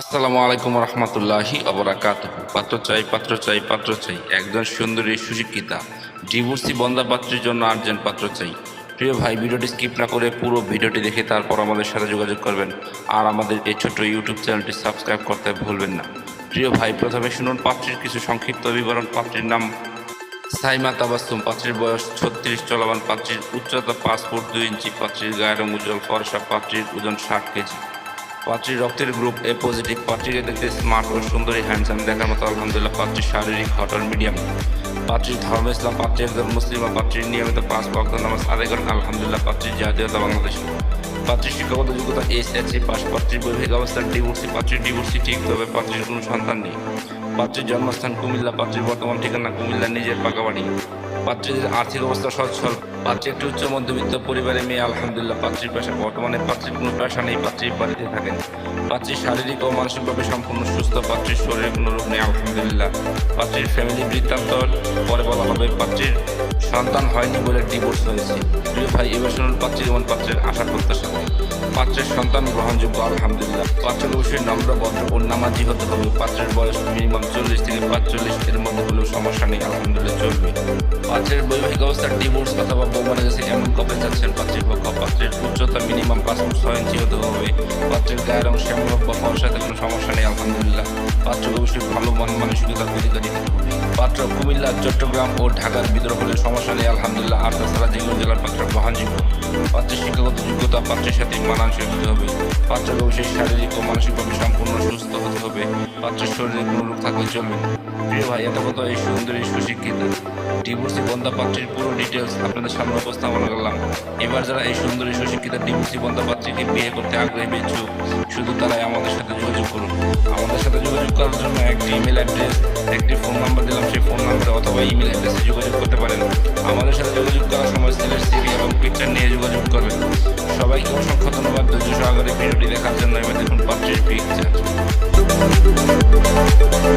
আসসালামু আলাইকুম রহমতুল্লাহি অবরাকাত পাত্র চাই পাত্র চাই পাত্র চাই। একজন সুন্দরী, সুশিক্ষিতা। ডিভোর্সি বন্দা পাত্রের জন্য আর্জেন্ট পাত্র চাই। প্রিয় ভাই, ভিডিওটি স্কিপ না করে পুরো ভিডিওটি দেখে তারপর আমাদের সাথে যোগাযোগ করবেন। আর আমাদের এই ছোট্ট ইউটিউব চ্যানেলটি সাবস্ক্রাইব করতে ভুলবেন না। প্রিয় ভাই, প্রথমে শুনুন পাত্রীর কিছু সংক্ষিপ্ত বিবরণ। পাত্রীর নাম সাইমা তাবাসুম পাত্রীর বয়স ছত্রিশ। চলমান পাত্রীর উচ্চতা পাঁচ ফুট দুই ইঞ্চি। পাত্রীর গায়ের উজ্জ্বল ফর্সা। পাত্রীর ওজন ষাট কেজি। পাত্রীর রক্তের গ্রুপ এ পজিটিভ পাত্রীকে দেখতে স্মার্ট ও সুন্দরী হ্যান্ডসাম দেখার মতো আলহামদুলিল্লাহ পাত্রীর শারীরিক ঘটন মিডিয়াম পাত্রীর ধর্ম ইসলাম, পাত্রী একজন মুসলিম বা পাত্রীর নিয়মিত পাঁচ ভক্ত নামাজ আদায় করেন। আলহামদুলিল্লাহ পাত্রীর জাতীয়তা বাংলাদেশ। পাত্রীর শিক্ষাগত যোগ্যতা এস এস সি পাস পাত্রীর বৈবাহিক অবস্থান ডিভোর্সি পাত্রীর ডিভোর্সি ঠিক, তবে পাত্রীর কোনো সন্তান নেই। পাত্রীর জন্মস্থান কুমিল্লা, পাত্রীর বর্তমান ঠিকানা কুমিল্লা, নিজের পাকা বাড়ি। পাত্রীদের আর্থিক অবস্থা সচ্ছল। পাত্রী একটি উচ্চ মধ্যবিত্ত পরিবারের মেয়ে, আলহামদুলিল্লাহ পাত্রীর পেশা বর্তমানে পাত্রীর কোনো পেশা নেই, পাত্রীর বাড়িতে থাকেন। পাত্রীর শারীরিক ও মানসিকভাবে সম্পূর্ণ সুস্থ, পাত্রীর শরীরে কোনো রোগ নেই, আলহামদুলিল্লাহ। পাত্রীর ফ্যামিলি বৃত্তান্ত, পরে বলা হবে পাত্রীর সন্তান হয়নি বলে ডিভোর্স হয়েছে। প্রিয় ভাই, এবার পাত্রীর এবং পাত্রের আশা প্রত্যাশা। পাত্রের সন্তান গ্রহণযোগ্য, আলহামদুলিল্লাহ। পাত্রের অবশ্যই নম্র, ভদ্র ও নামাজি হতে হবে। পাত্রের বয়স মিনিমাম চল্লিশ থেকে পাঁচচল্লিশ এর মধ্যে সমস্যা নেই, আলহামদুলিল্লাহ, চলবে। পাত্রের বৈবাহিক অবস্থার ডিভোর্স অথবা বৌমারা গেছে এমন কবে যাচ্ছেন পাত্রের পক্ষ পাত্রের উচ্চতা মিনিমাম পাঁচ ফুট ছয় ইঞ্চি হতে হবে। পাত্রের গায়ের রং শ্যামল বা ফর্সাতে কোনো সমস্যা নেই, আলহামদুলিল্লাহ। পাত্র অবশ্যই ভালো, মন মানসিকতার অধিকারী পাত্র কুমিল্লা, চট্টগ্রাম ও ঢাকার ভিতরে হলে সমস্যা নেই, আলহামদুলিল্লাহ। আর তাছাড়া যেগুলো জেলার পাত্র গ্রহণযোগ্য। পাত্রের শিক্ষাগত যোগ্যতা পাত্রের সাথে মানানসই হতে হবে। পাত্রের অবশ্যই শারীরিক ও মানসিকভাবে সম্পূর্ণ বাচ্চার শরীরে কোনোরূপ থাকবে জমি প্রিয় ভাই এত কথা এই সুন্দরী সুশিক্ষিত ডিভোর্সি বন্ধা পুরো ডিটেলস আপনাদের সামনে উপস্থাপন করলাম। এবার যারা এই সুন্দরী সুশিক্ষিত ডিভোর্সি বন্ধা বিয়ে করতে আগ্রহী পেয়েছ শুধু তারাই আমাদের সাথে যোগাযোগ করুন। আমাদের সাথে যোগাযোগ করার জন্য একটি ইমেল অ্যাড্রেস একটি ফোন নাম্বার দিলাম। সেই ফোন নাম্বার অথবা ইমেল অ্যাড্রেসে যোগাযোগ করতে পারেন। আমাদের সাথে যোগাযোগ করার সময় ছেলের সিভি এবং পিকচার নিয়ে যোগাযোগ করবেন। সবাইকে অসংখ্য ধন্যবাদ। ধৈর্য সহকারে ভিডিওটি দেখার জন্য এবার দেখুন পাত্রীর পিকচার Música